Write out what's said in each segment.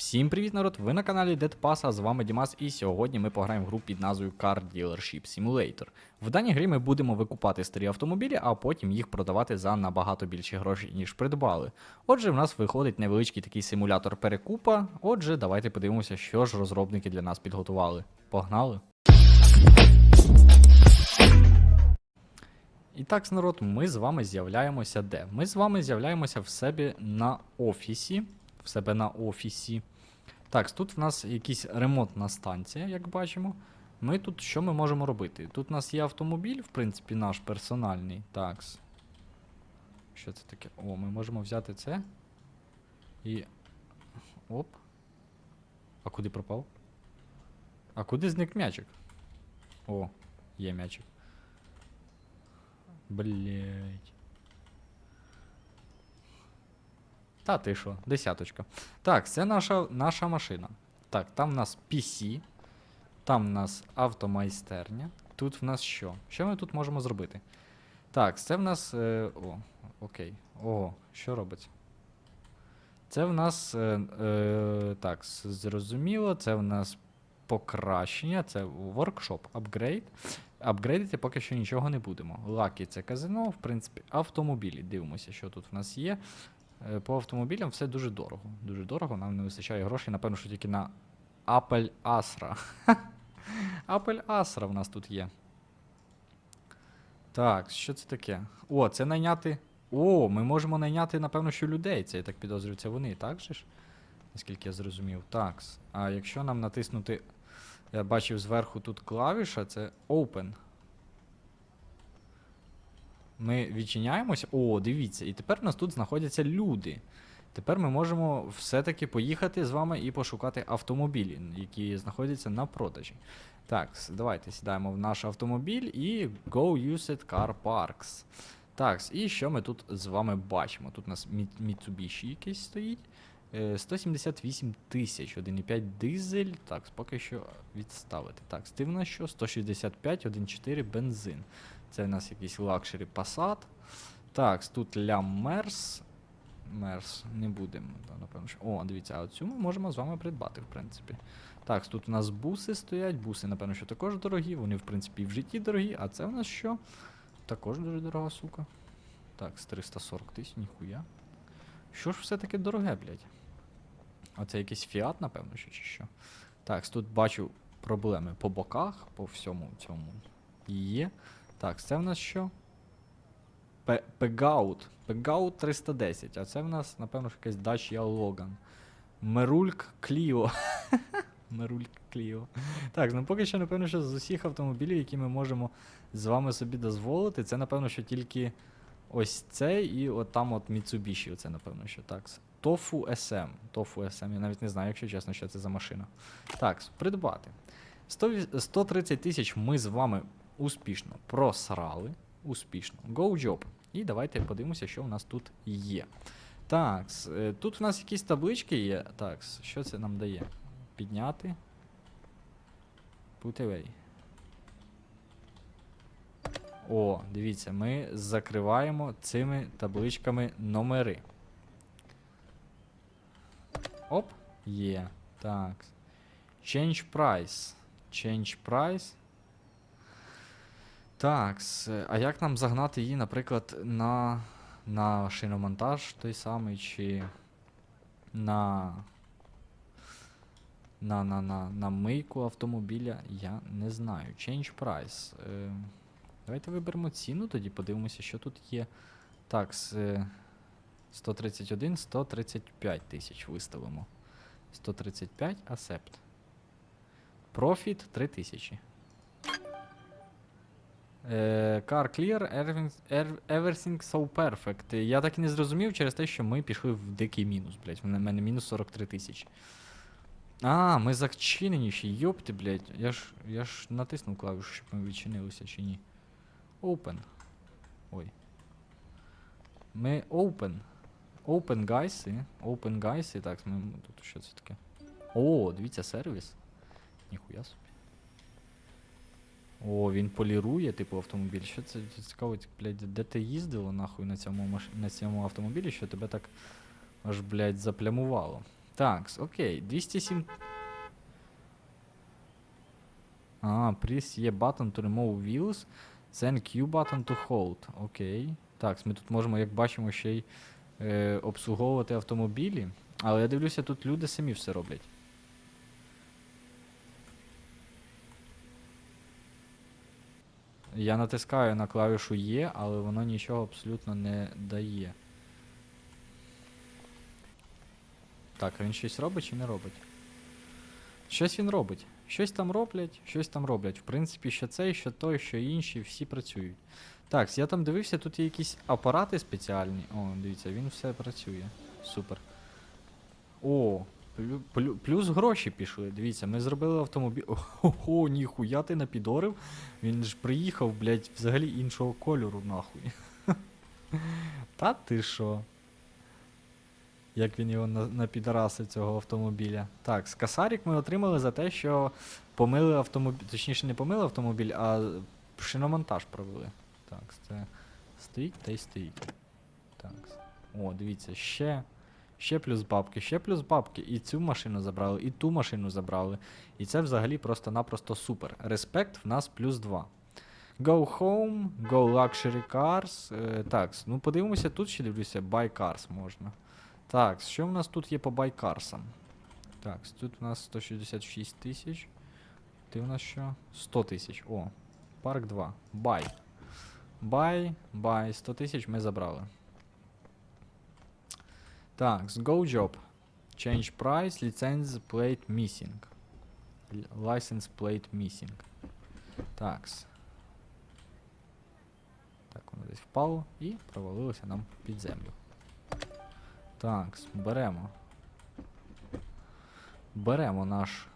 Всім привіт, народ! Ви на каналі Deadpass, а з вами Дімас, і сьогодні ми пограємо в гру під назвою Car Dealership Simulator. В даній грі ми будемо викупати старі автомобілі, а потім їх продавати за набагато більші гроші, ніж придбали. Отже, в нас виходить невеличкий такий симулятор перекупа. Отже, давайте подивимося, що ж розробники для нас підготували. Погнали! І так, народ, ми з вами з'являємося де? Ми з вами з'являємося в себе на офісі. В себе на офісі. Так, тут в нас якась ремонтна станція, як бачимо. Ми тут що ми можемо робити? Тут у нас є автомобіль, в принципі, наш персональний. Такс. Що це таке? О, ми можемо взяти це. І. Оп. А куди пропав? А куди зник м'ячик? О, є м'ячик. Блять. Та ти що, десяточка. Так, це наша, наша машина. Так, там в нас PC, там в нас автомайстерня. Тут в нас що? Що ми тут можемо зробити? Так, це в нас. Е, о, окей. Ого, що робиться? Це в нас. Е, е, так, зрозуміло, це в нас покращення, це воркшоп, апгрейд. Апгрейдити поки що нічого не будемо. Лакі це казино, в принципі, автомобілі. Дивимося, що тут в нас є. Е, По автомобілям все дуже дорого. Дуже дорого, нам не вистачає грошей, напевно, що тільки на Apple Astra. Apple Astra в нас тут є. Так, що це таке? О, це найняти. О, ми можемо найняти, напевно, що людей. Це я так підозрюю, це вони, так же ж? Наскільки я зрозумів. Так. А якщо нам натиснути. Я бачив зверху тут клавіша, це Open. Ми відчиняємося. О, дивіться, і тепер у нас тут знаходяться люди. Тепер ми можемо все-таки поїхати з вами і пошукати автомобілі, які знаходяться на продажі. Так, давайте сідаємо в наш автомобіль і Go Used Car Parks. Так, і що ми тут з вами бачимо? Тут у нас Mitsubishi якийсь стоїть. Е, 178 тисяч, 1,5 дизель. Так, поки що відставити. Так, ти в нас що? 165, 1,4 бензин. Це в нас якийсь лакшері Passat. Так, тут Ля Мерс. Мерс не будемо, напевно. Що. О, дивіться, а цю ми можемо з вами придбати, в принципі. Так, тут у нас буси стоять. Буси, напевно, що також дорогі. Вони, в принципі, і в житті дорогі. А це у нас що? Також дуже дорога сука. Так, з 340 тисяч, ніхуя. Що ж все таки дороге, блядь? Оце якийсь фіат, напевно, чи що. Так, тут бачу проблеми по боках, по всьому цьому є. Так, це в нас що? Пе- Пегаут. Пегаут 310. А це в нас, напевно, якась Dacia Logan. Мерульк Кліо. Мерульк Кліо. Так, ну поки що, напевно, що з усіх автомобілів, які ми можемо з вами собі дозволити, це, напевно, що тільки ось цей і от там от Mitsubishi. Оце, напевно, що так. Tofu SM. Tofu SM. Я навіть не знаю, якщо чесно, що це за машина. Так, придбати. 100 130 тисяч ми з вами успішно просрали. Успішно. Go job. І давайте подивимося, що в нас тут є. Так, тут в нас якісь таблички є. Так, що це нам дає? Підняти. Put away. О, дивіться, ми закриваємо цими табличками номери. Оп, є. Так. Change price. Change price. Так, а як нам загнати її, наприклад, на, на шиномонтаж той самий, чи на, на, на, на, на мийку автомобіля, я не знаю. Change price. Е, давайте виберемо ціну, тоді подивимося, що тут є. Так, 131, 135 тисяч виставимо. 135 accept. Profit 3000. Е, Car clear, everything, er- so perfect. Я так і не зрозумів через те, що ми пішли в дикий мінус, блять. В мене мінус 43 тисячі. А, ми зачиненіші, йопти, блять. Я ж, я ж натиснув клавішу, щоб ми відчинилися чи ні. Open. Ой. Ми open. Open guys. Open guys. І так, ми тут що це таке? О, дивіться, сервіс. Ніхуя собі. О, він полірує, типу, автомобіль. Що це цікаво, блядь, де ти їздила нахуй на цьому, маш... на цьому автомобілі, що тебе так аж, блядь, заплямувало. Так, окей, 207. А, press є button to remove wheels, then Q button to hold. Окей. Так, ми тут можемо, як бачимо, ще й е, обслуговувати автомобілі. Але я дивлюся, тут люди самі все роблять. Я натискаю на клавішу Є, але воно нічого абсолютно не дає. Так, він щось робить чи не робить? Щось він робить. Щось там роблять, щось там роблять. В принципі, що цей, що той, що інші, всі працюють. Так, я там дивився, тут є якісь апарати спеціальні. О, дивіться, він все працює. Супер. О, плю, плю, плюс гроші пішли. Дивіться, ми зробили автомобіль. Ого, ніхуя ти напідорив. Він ж приїхав, блядь, взагалі іншого кольору, нахуй. Та ти що? Як він його на, напідорасив цього автомобіля. Так, скасарік ми отримали за те, що помили автомобіль. Точніше, не помили автомобіль, а шиномонтаж провели. Так, це стоїть та й стоїть. Так. О, дивіться, ще. Ще плюс бабки, ще плюс бабки. І цю машину забрали, і ту машину забрали. І це взагалі просто-напросто супер. Респект в нас плюс 2. Go home, go luxury cars. Е, так, ну подивимося, тут ще дивлюся, buy cars можна. Так, що в нас тут є по buy carsам? Так, тут у нас 166 тисяч. Ти у нас що? 100 тисяч. О, парк 2. Buy. Buy, buy, 100 тисяч ми забрали. Так, go job. Change price, license plate missing. License plate missing. Такс. Так, воно десь впало і провалилося нам під землю. Такс, беремо. Беремо наш,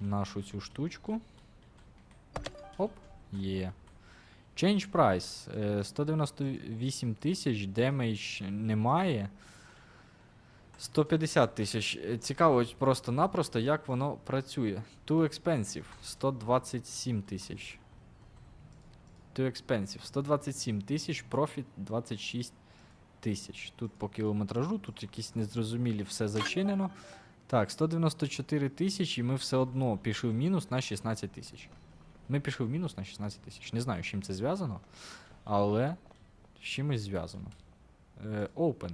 нашу цю штучку. Оп, є. Change price. е, 198 тисяч, демедж немає. 150 тисяч. Е, Цікаво просто-напросто, як воно працює. Too expensive. 127 тисяч. Too expensive. 127 тисяч, профіт 26 тисяч. Тут по кілометражу, тут якісь незрозумілі все зачинено. Так, 194 тисячі, і ми все одно пішли в мінус на 16 тисяч. Ми пішли в мінус на 16 тисяч. Не знаю, з чим це зв'язано, але з чимось зв'язано. Е, open.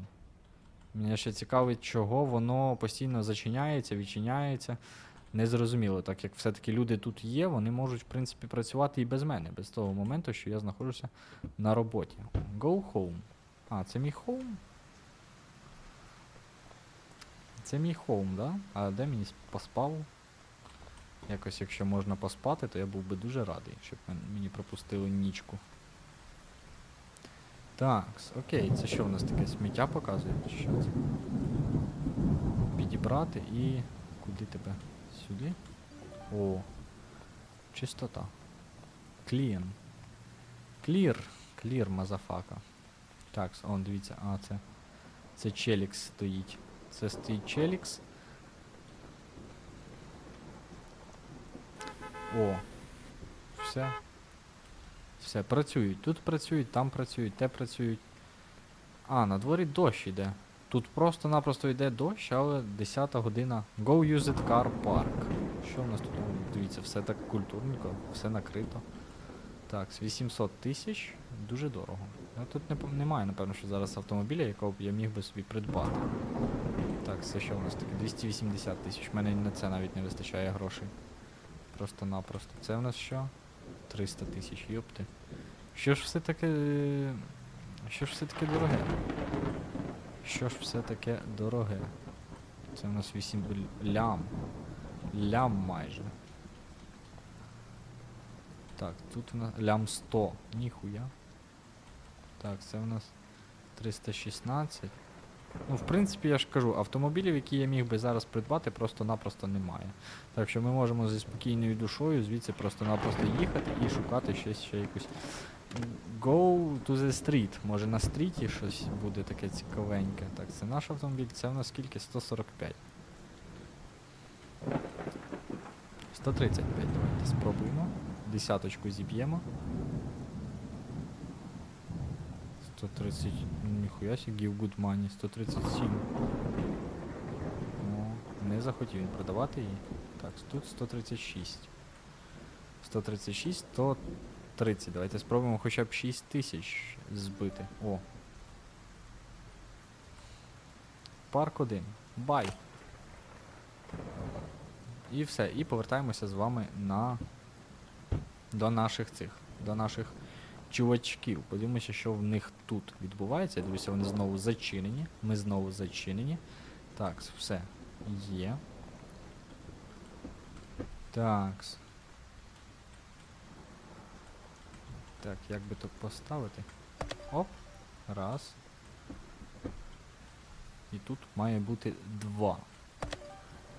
Мене ще цікавить, чого воно постійно зачиняється, відчиняється. Незрозуміло, так як все-таки люди тут є, вони можуть, в принципі, працювати і без мене, без того моменту, що я знаходжуся на роботі. Go home. А, це мій home? Це мій home, да? А де мені поспав? Якось, якщо можна поспати, то я був би дуже радий, щоб мені пропустили нічку. Так, окей, це що в нас таке сміття показує? Що це? Підібрати і. Куди тебе? Сюди? О. Чистота. Клін. Клір. Клір, мазафака. Так, он, дивіться, а, це. Це челікс стоїть. Це стоїть челікс. О. Все. Все, працюють. Тут працюють, там працюють, те працюють. А, на дворі дощ іде. Тут просто-напросто йде дощ, але 10 година. Go use it car park. Що в нас тут? Дивіться, все так культурненько, все накрито. Так, 800 тисяч дуже дорого. Ну, тут не, немає, напевно, що зараз автомобіля, якого б я міг би собі придбати. Так, це що в нас таке? 280 тисяч. У мене на це навіть не вистачає грошей. Просто-напросто. Це в нас що? 300 тисяч, йопти. Що ж все таке. Що ж все таке дороге? Що ж все таке дороге? Це у нас 8 лям. Лям майже. Так, тут у нас лям 100. Ніхуя. Так, це у нас 316. Ну, в принципі, я ж кажу, автомобілів, які я міг би зараз придбати, просто-напросто немає. Так що ми можемо зі спокійною душою звідси просто-напросто їхати і шукати щось ще якусь. Go to the street. Може на стріті щось буде таке цікавеньке. Так, це наш автомобіль, це в нас скільки? 145. 135, давайте спробуємо. Десяточку зіб'ємо. 130. ну, Ніхуя give good money. 137. О, не захотів він продавати її. Так, тут 136. 136, 130. Давайте спробуємо хоча б 6 тисяч збити. О. Парк 1. Бай. І все. І повертаємося з вами на. До наших цих. До наших чувачків. Подивимося, що в них тут відбувається. Я дивлюся, вони знову зачинені. Ми знову зачинені. Так, все. Є. Такс. Так, як би то поставити? Оп. Раз. І тут має бути два.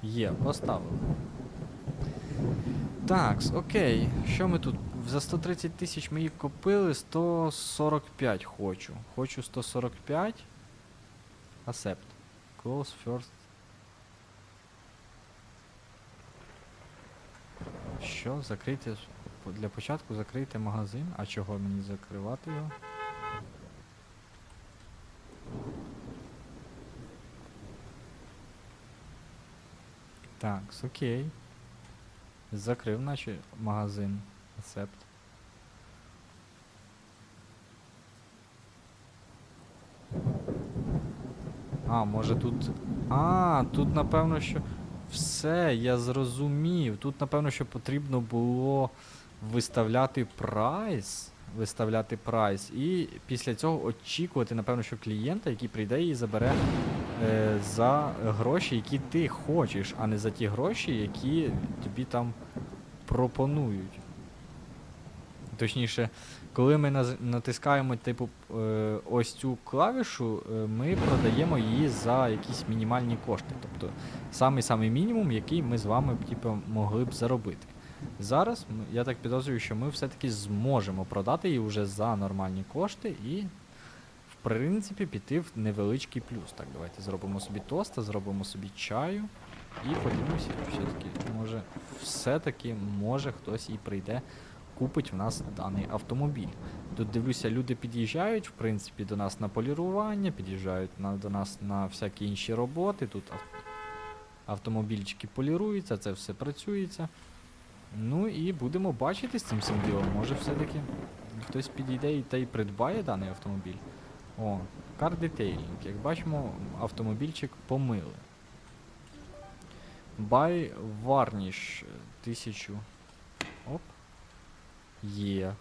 Є, поставили. Такс, окей. Що ми тут? За 130 тисяч ми їх купили, 145 хочу. Хочу 145. Accept. Close first. Що? Закрийте. по- Для початку закрийте магазин. А чого мені закривати його? Так, окей. Закрив, наче магазин. Accept. А, може тут. А, тут напевно, що. Все, я зрозумів. Тут, напевно, що потрібно було виставляти прайс. Виставляти прайс. І після цього очікувати, напевно, що клієнта, який прийде і забере е, за гроші, які ти хочеш, а не за ті гроші, які тобі там пропонують. Точніше, коли ми натискаємо, типу, е, ось цю клавішу, е, ми продаємо її за якісь мінімальні кошти. Тобто самий-самий мінімум, який ми з вами типу, могли б заробити. Зараз я так підозрюю, що ми все-таки зможемо продати її вже за нормальні кошти і, в принципі, піти в невеличкий плюс. Так, давайте зробимо собі тоста, зробимо собі чаю і подивимося, все-таки, може, все-таки може хтось і прийде купить в нас даний автомобіль. Тут дивлюся, люди під'їжджають, в принципі, до нас на полірування, під'їжджають на, до нас на всякі інші роботи. Тут ав- автомобільчики поліруються, це все працюється. Ну і будемо бачити з цим всім ділом. Може все-таки хтось підійде і та й придбає даний автомобіль. О, кар детейлінг. Як бачимо, автомобільчик помили. Buy varnish 1000. Оп. Є.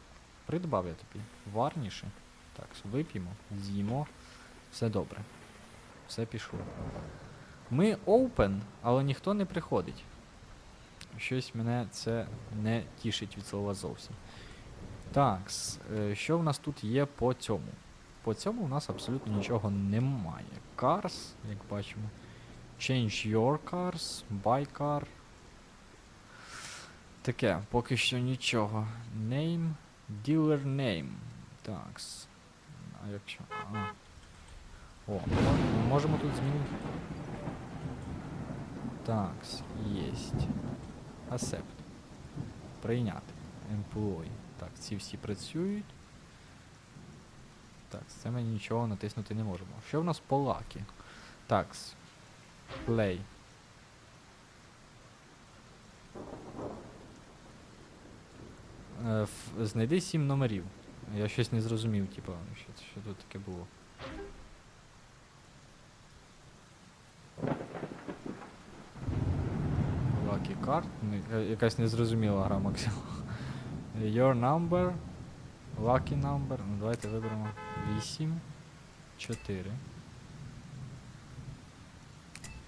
Придбав я тобі. Варніше. Так, вип'ємо, з'їмо. Все добре. Все пішло. Ми open, але ніхто не приходить. Щось мене це не тішить від слова зовсім. Так, е, що в нас тут є по цьому? По цьому у нас абсолютно нічого немає. Cars, як бачимо. Change your cars, buy car. Таке, поки що нічого. Name, dealer name. Такс. А якщо. А. О, мо- можемо тут змінити. Такс, єсть. Accept. Прийняти. Employee. Так, ці всі працюють. Так, це ми нічого натиснути не можемо. Що в нас по лакі? Такс. Play. Е, Знайди сім номерів. Я щось не зрозумів, типу, що, що тут таке було. Lucky card. Е, Якась незрозуміла гра Максим. Your number. Lucky number. Ну давайте виберемо 8, 4,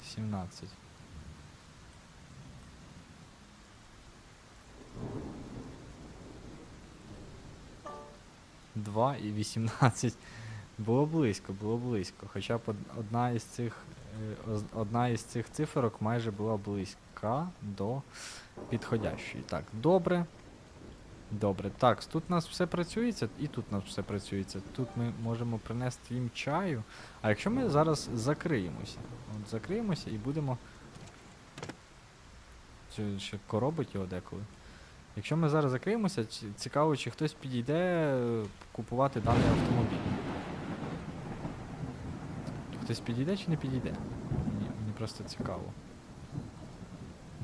17. Два і 18. Було близько, було близько. Хоча б одна із цих, е, одна із цих циферок майже була близька до підходящої. Так, добре. Добре. Так, тут у нас все працюється, і тут у нас все працюється. Тут ми можемо принести їм чаю. А якщо ми зараз закриємося? От закриємося і будемо. Чи ще коробить його деколи. Якщо ми зараз закриємося, цікаво, чи хтось підійде е, купувати даний автомобіль. Хтось підійде чи не підійде? Мені, мені просто цікаво.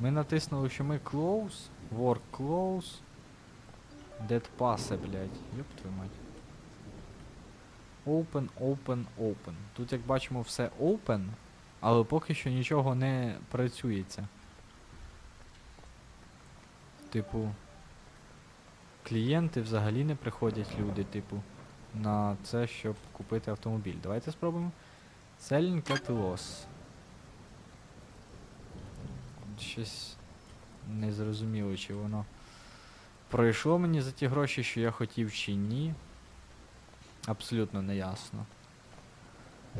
Ми натиснули, що ми close, work close. Dead pass, блядь. Йоп твою мать. Open, open, open. Тут, як бачимо, все open, але поки що нічого не працюється. Типу. Клієнти взагалі не приходять люди, типу, на це, щоб купити автомобіль. Давайте спробуємо. Selling at loss. Щось незрозуміло, чи воно пройшло мені за ті гроші, що я хотів, чи ні. Абсолютно не ясно.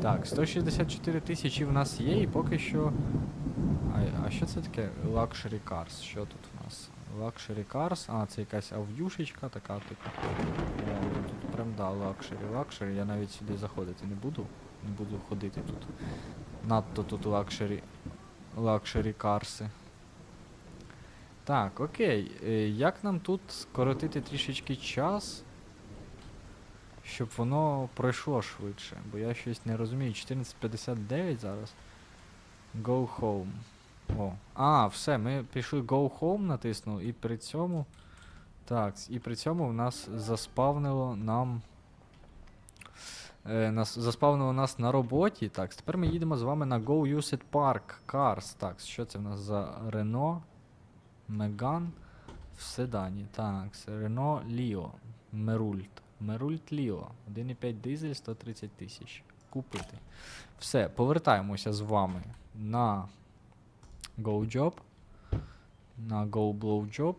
Так, 164 тисячі в нас є, і поки що. А, а що це таке? Luxury Cars. Що тут в нас? Luxury Cars. А, це якась ав'юшечка така, типу. Тут прям да, Luxury, Luxury. Я навіть сюди заходити не буду. Не буду ходити тут. Надто тут Luxury. Luxury Карси. Так, окей. Е, як нам тут скоротити трішечки час? Щоб воно пройшло швидше, бо я щось не розумію. 14.59 зараз. Go home. О. А, все, ми пішли Go home натиснули, і при цьому. Так, і при цьому в нас заспавнило нам. Е, нас заспавнило нас на роботі. Так, тепер ми їдемо з вами на Go Used Park Cars. Так, що це в нас за Renault Megane в седані. Так, Renault Leo. Merult. Merult Leo. 1,5 дизель 130 тисяч. Купити. Все, повертаємося з вами на GoJob. На GoBlowJob.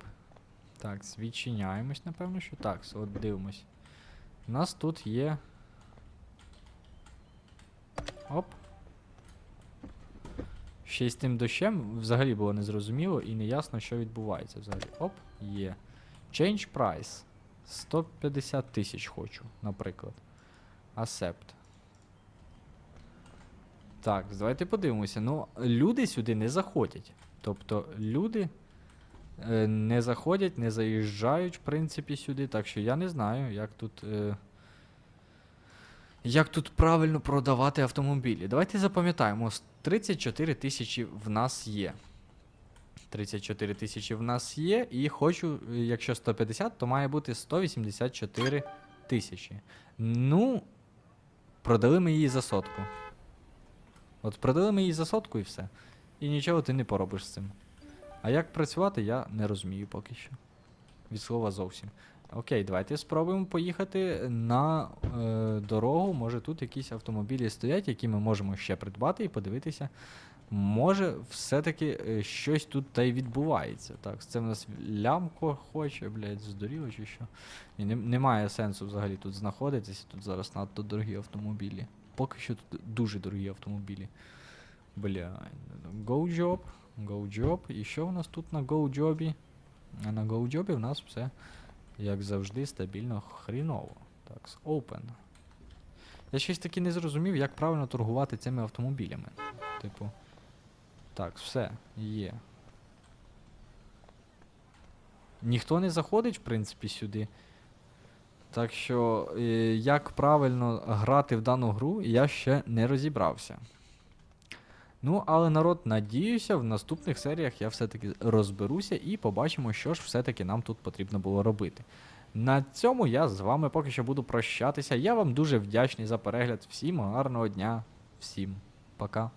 Так, відчиняємось, напевно, що так, от дивимось. У нас тут є. Оп. Ще й з тим дощем взагалі було незрозуміло і неясно, що відбувається взагалі. Оп, є. Change price. 150 тисяч хочу, наприклад. Accept. Так, давайте подивимося. Ну, люди сюди не заходять. Тобто люди е, не заходять, не заїжджають, в принципі, сюди. Так що я не знаю, як тут. Е, як тут правильно продавати автомобілі. Давайте запам'ятаємо, 34 тисячі в нас є. 34 тисячі в нас є, і хочу, е, якщо 150, то має бути 184 тисячі. Ну, продали ми її за сотку. От продали ми її за сотку і все. І нічого ти не поробиш з цим. А як працювати, я не розумію поки що. Від слова зовсім. Окей, давайте спробуємо поїхати на е, дорогу. Може тут якісь автомобілі стоять, які ми можемо ще придбати і подивитися. Може, все-таки е, щось тут та й відбувається. Так, це в нас лямко хоче, блядь, здуріло чи що. І не, немає сенсу взагалі тут знаходитися. Тут зараз надто дорогі автомобілі. Поки що тут дуже дорогі автомобілі. Бля. GoJob. GoJob. І що у нас тут на GoJob? А на GoJob в нас все, як завжди, стабільно хріново. Так, Open. Я щось таки не зрозумів, як правильно торгувати цими автомобілями. Типу. Так, все, є. Ніхто не заходить, в принципі, сюди. Так що, е, як правильно грати в дану гру, я ще не розібрався. Ну, але народ, надіюся, в наступних серіях я все-таки розберуся і побачимо, що ж все-таки нам тут потрібно було робити. На цьому я з вами поки що буду прощатися. Я вам дуже вдячний за перегляд. Всім гарного дня, всім пока.